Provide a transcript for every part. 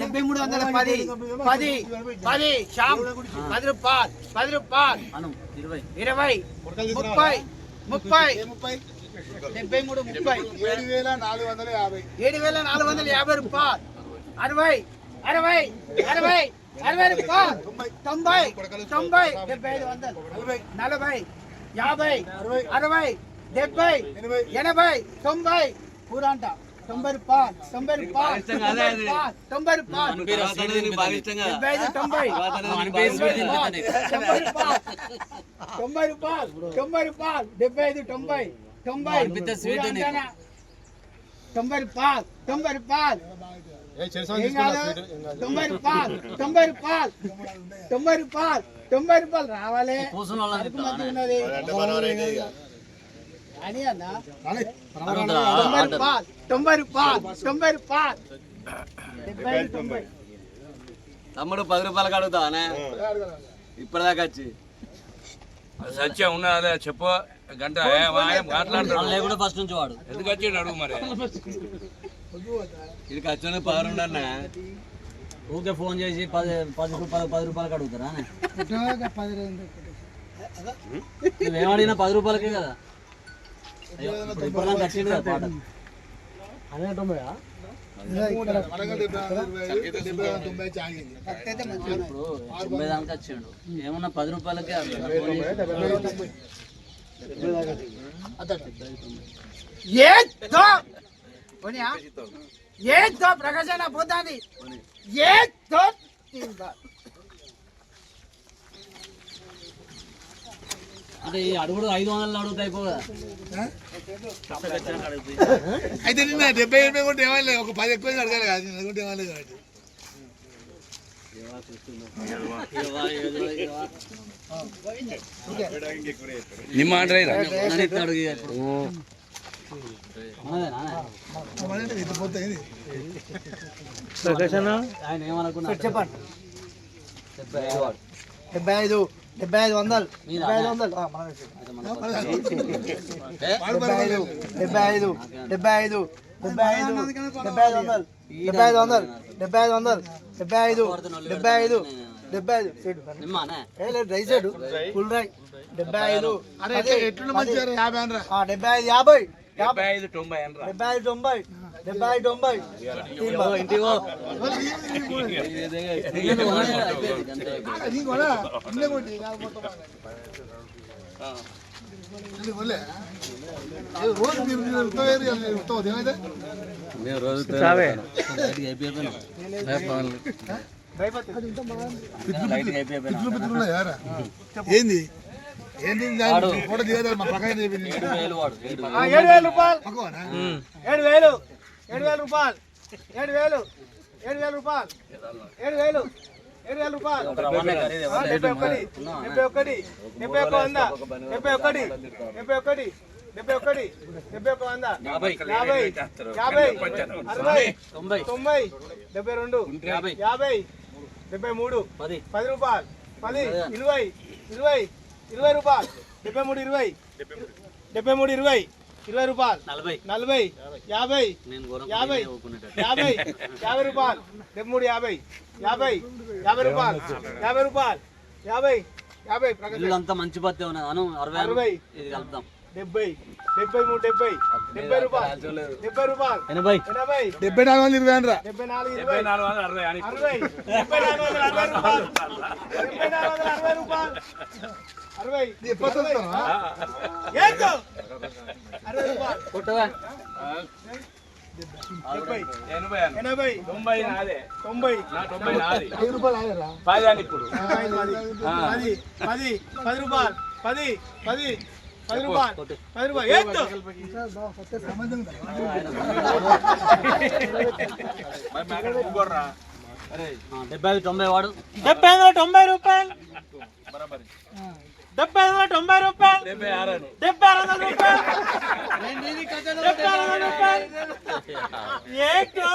డెబ్బై మూడు వందల పది పది పది శ్యామ్ పది రూపాయలు పది రూపాయలు. అను ఇరవై. ఇరవై ముప్పై ముప్పై. ముప్పై? డెబ్బై మూడు ముప్పై. ఏడు వేల నాలుగు వందల యాభై. ఏడు వేల నాలుగు వందల యాభై రూపాయలు. అరవై అరవై అరవై అరవై రూపాయలు. తొంభై. తొంభై డెబ్బై ఐదు వందలు. నలభై. యాభై అరవై. అరవై డెబ్బై ఎనభై. ఎనభై తొంభై. రూపాయలు తొంభై రూపాయలు తొంభై రూపాయలు తొంభై రూపాయలు డెబ్బై ఐదు తొంభై. తొంభై రూపాయలు తొంభై రూపాయలు డెబ్బై ఐదు తొంభై. తొంభై? తొంభై రూపాయలు తొంభై కాదు? తొంభై రూపాయలు తొంభై రూపాయలు తొంభై రూపాయలు తొంభై రూపాయలు రావాలి. ఉన్నది. తమ్ముడు పది రూపాయలు అడుగుతావానే ఇప్పటిదాకా వచ్చి. సత్యం ఉన్నదా చెప్పు. గంట లేకుండా ఫస్ట్ నుంచి వాడు. ఎందుకు వచ్చిండు అడుగు మరి? ఇది ఖర్చు పవర్ ఉండన్నా ఊకే ఫోన్ చేసి పది పది రూపాయలు పది రూపాయలకి అడుగుతారా నువ్వేం అడిగినా పది రూపాయలకే కదా. ఐదు, తొంభై తొంభై దానికి వచ్చిండు. ఏమన్నా పది రూపాయలకే. ఏ ప్రకాశన పోతాది. ఏ అంటే ఈ అడుగుడు ఐదు వందలు అడుగుతా అయిపో కదా అయితే నిన్న డెబ్బై ఎనభై కూడా ఏమన్నా ఒక పది ఎక్కువ అడగాలి కాదు నిన్న కూడా ఏమన్నా కాబట్టి? మనమంటే ఎత్తిపోతే ఇది. ఆయన ఏమనుకున్నాడు? చెప్పండి. డెబ్బై ఐదు. వాడు. డెబ్బై ఐదు వందలు? డెబ్బై ఐదు వందలు డెబ్బై ఐదు డెబ్బై ఐదు డెబ్బై ఐదు డెబ్బై ఐదు డెబ్బై ఐదు వందలు డెబ్బై ఐదు వందలు డెబ్బై ఐదు వందలు డెబ్బై ఐదు డెబ్బై ఐదు డెబ్బై ఐదు డ్రై సైడ్ ఫుల్ డ్రై డెబ్బై ఐదు యాభై డెబ్బై ఐదు యాభై డెబ్బై ఐదు తొంభై డెబ్బై ఐదు తొంభై డెబ్బై తొంభై ఇంటికి మేము రోజు ఏంది ఏంది దాని ఫోటో దిగదు మా పక్కన ఏడు వేలు రూపాయలు ఏడు వేలు. ఏడు వేల రూపాయలు ఏడు వేలు ఏడు వేల రూపాయలు. ఏడు వేలు ఏడు వేల రూపాయలు డెబ్బై ఒకటి. డెబ్బై ఒకటి. డెబ్బై ఒక వంద. డెబ్బై ఒకటి. డెబ్బై ఒకటి. డెబ్బై ఒకటి. డెబ్బై ఒక వంద. యాభై. యాభై. అరవై. తొంభై. తొంభై. డెబ్బై రెండు. యాభై. యాభై. డెబ్బై మూడు. పది. పది రూపాయలు. పది. ఇరవై. ఇరవై. ఇరవై రూపాయలు. డెబ్బై మూడు ఇరవై. డెబ్బై మూడు ఇరవై. ఇరవై రూపాయలు. నలభై. నలభై. యాభై. యాభై. యాభై. యాభై రూపాయలు. డెబ్బై మూడు యాభై. యాభై. యాభై రూపాయలు. యాభై రూపాయలు. యాభై. యాభై. అంతా మంచి పత్తి ఉన్నది. అను అరవై. అరవై. ఇది కలుపుదాం డెబ్బై. డెబ్బై మూడు డెబ్బై. డెబ్బై రూపాయలు. డెబ్బై రూపాయలు. ఎనభై. ఎనభై. డెబ్బై నాలుగు వందలు ఇరవై అనరా డెబ్బై నాలుగు డెబ్బై నాలుగు వందల అరవై అరవై. డెబ్బై నాలుగు వందల అరవై రూపాయలు. డెబ్బై నాలుగు వందల అరవై రూపాయలు. అరవై. ఎప్పుడు కొట్టవా? ఎనభై. తొంభై నాదే. తొంభై. తొంభై నాది. రూపాయలు పది ఇప్పుడు. పది పది. రూపాయలు. పది పది పది పది డెబ్బై ఐదు తొంభై వాడు. డెబ్బై ఐదు తొంభై రూపాయలు. బరాబరి. డెబ్బై ఐదు తొంభై రూపాయలు. డెబ్బై ఆరు అని. డెబ్బై ఆరు వందల రూపాయలు. డెబ్బై ఆరు వందల రూపాయలు. ఏంటో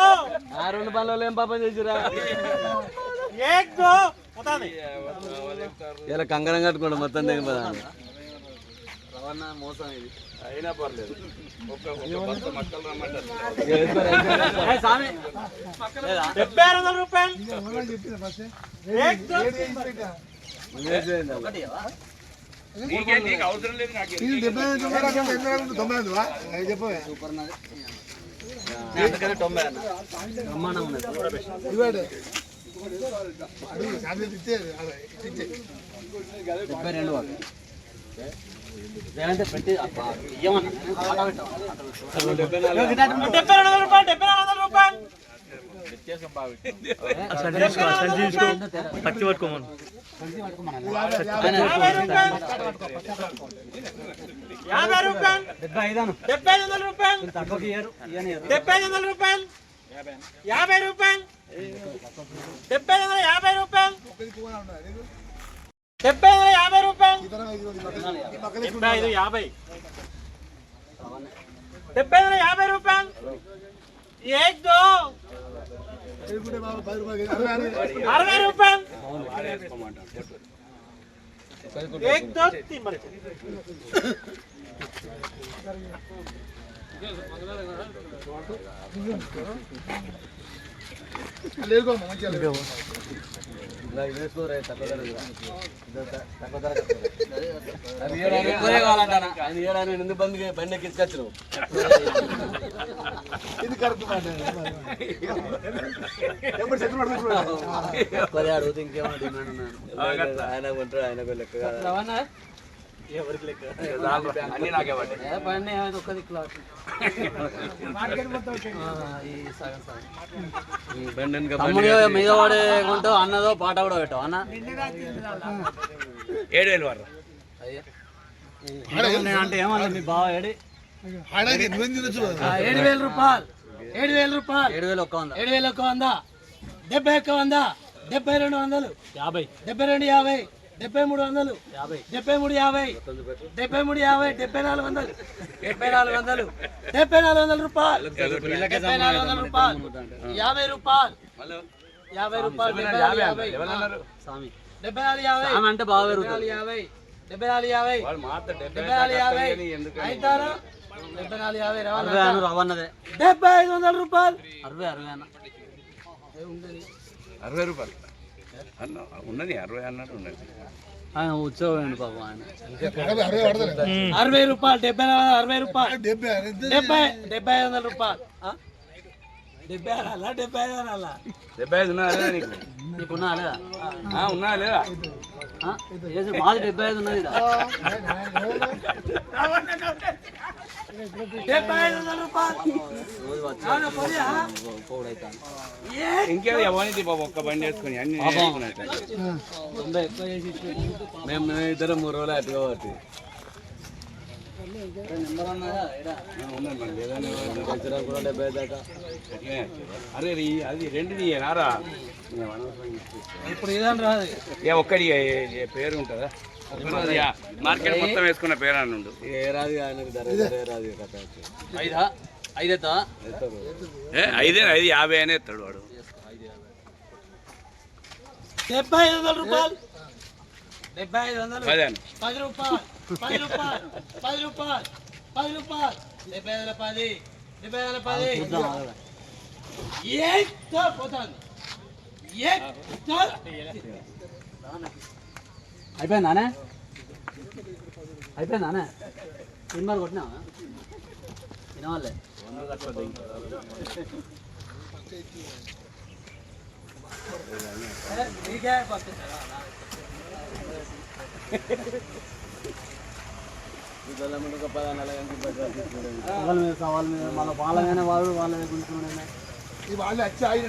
ఆ రెండు పనులు ఏం పాపం చేసిరా పోతాంది ఇలా కంకణం కట్టుకోండి మొత్తం దిగిపోదా అన్న మోసం ఇది. అయినా పర్లేదు. ఒక్క ఒక్క బస్త మక్కలు రమ్మంటారు. ఏ, స్వామి. లేదా? డెబ్బై ఆరు వందల రూపాయలు. ఇది డెబ్బై ఐదు ఎన్ని తొంభై ఐదు అది చెప్పు సూపర్ డెబ్బై రెండు వాళ్ళు పచ్చి పట్టుకోమను. యాభై రూపాయలు. యాభై రూపాయలు డెబ్బై ఐదాను డెబ్బై ఐదు వందల రూపాయలు. డెబ్బై ఐదు వందల రూపాయలు. యాభై రూపాయలు. డెబ్బై ఐదు వందల యాభై రూపాయలు. డెబ్బై ఐదు వందల యాభై రూపాయలు. డెబ్బై ఐదు యాభై. డెబ్బై ఐదు వందల యాభై రూపాయలు. ఏక్ దో తెలుగుంటే బాబు పది రూపాయలు అరవై రూపాయలు. మంచిగా లేదు. ఎక్కువే కావాలంటానా ఆయన ఇయ్యడానికి నేను ఎందుకు బండి బండి ఎక్కించుకొచ్చు ఇది కరెక్ట్ అడుగుతూ ఇంకేమో డిమాండ్ ఆయన కొంటాడు ఆయన లెక్క కాదు. ఎవరికి లెక్క? అన్ని నాకే పడ్డాయి. ఏ బండి ఏమైతే ఒక్క దిక్కులో ఈ సగం సగం. తమ్ముడు మీద వాడే కొంటావు అన్నదో పాట కూడా పెట్టావు అన్న. ఏడు వేలు నేను అంటే ఏమన్నా మీ బావ ఏడి? వేల రూపాయలు. ఏడు వేల రూపాయలు. ఏడు వేలు ఒక్క వంద. ఏడు వేల ఒక్క వంద. డెబ్బై ఒక్క వంద. డెబ్బై రెండు వందలు. యాభై. డెబ్బై రెండు యాభై. డెబ్బై మూడు వందలు. యాభై. డెబ్బై మూడు యాభై. డెబ్బై మూడు యాభై. డెబ్బై నాలుగు వందలు. డెబ్బై నాలుగు వందలు. డెబ్బై నాలుగు వందల రూపాయలు. డెబ్బై నాలుగు వందల. రూపాయలు. యాభై రూపాయలు. యాభై రూపాయలు. డెబ్బై నాలుగు యాభై స్వామి. డెబ్బై నాలుగు యాభై. స్వామి అంటే బాగా యాభై. డెబ్బై నాలుగు యాభై. డెబ్బై నాలుగు యాభై. ఎందుకు అవుతారా డెబ్బై నాలుగు యాభై ఐదు వందల రూపాయలు. అరవై అరవై అన్న. అరవై రూపాయలు. అన్న ఉన్నది అరవై అన్నట్టు ఉన్నది. ఆయన ఉత్సవం పాపం ఆయన? అరవై రూపాయలు డెబ్బై నాలుగు అరవై రూపాయలు. డెబ్బై డెబ్బై డెబ్బై ఐదు వందల రూపాయలు. ఆ? డెబ్బై అనాలా డెబ్బై ఐదు అనాలా డెబ్బై ఐదు ఉన్నదా లేదా నీకు? నీకున్నా లేదా? ఆ, ఉన్నదా లేదా? మాది డెబ్బై ఐదు ఉన్నది? ఇంకేదో బాబు ఒక్క బండి వేసుకొని అన్ని. మేము మేము ఇద్దరం మూడు రోజులు అటు కాబట్టి. అరే రీ- అది రెండు ఇచ్చేస్తా. ఇప్పుడు ఏ ఒక్కడి పేరు ఉంటుందా మార్కెట్ మొత్తం వేసుకున్న పేరు అని ఉండు ఏ రాదు ఆయనకు ధర రాదు కథ. ఐదా ఎత్తారు ఏ ఐదే ఐదు యాభై అనే ఎత్తాడు వాడు డెబ్బై ఐదు వందల రూపాయలు డెబ్బై ఐదు వందలు. పది రూపాయలు పది రూపాయలు పది రూపాయలు పది రూపాయలు డెబ్బై ఐదు పది డెబ్బై ఐదు పది చూద్దాం ఆగరా. ఏ పోతాను ఏ అయిపోయిందానే అయిపోయిందానే సినిమాలు కొట్టినావా వినవాలే నీకే పంపిస్తారా వాళ్ళ మీద సవాల్ మీద మన వాళ్ళ మీద వాళ్ళు వాళ్ళ మీద గుంటున్నాయి వాళ్ళు వచ్చి ఆయన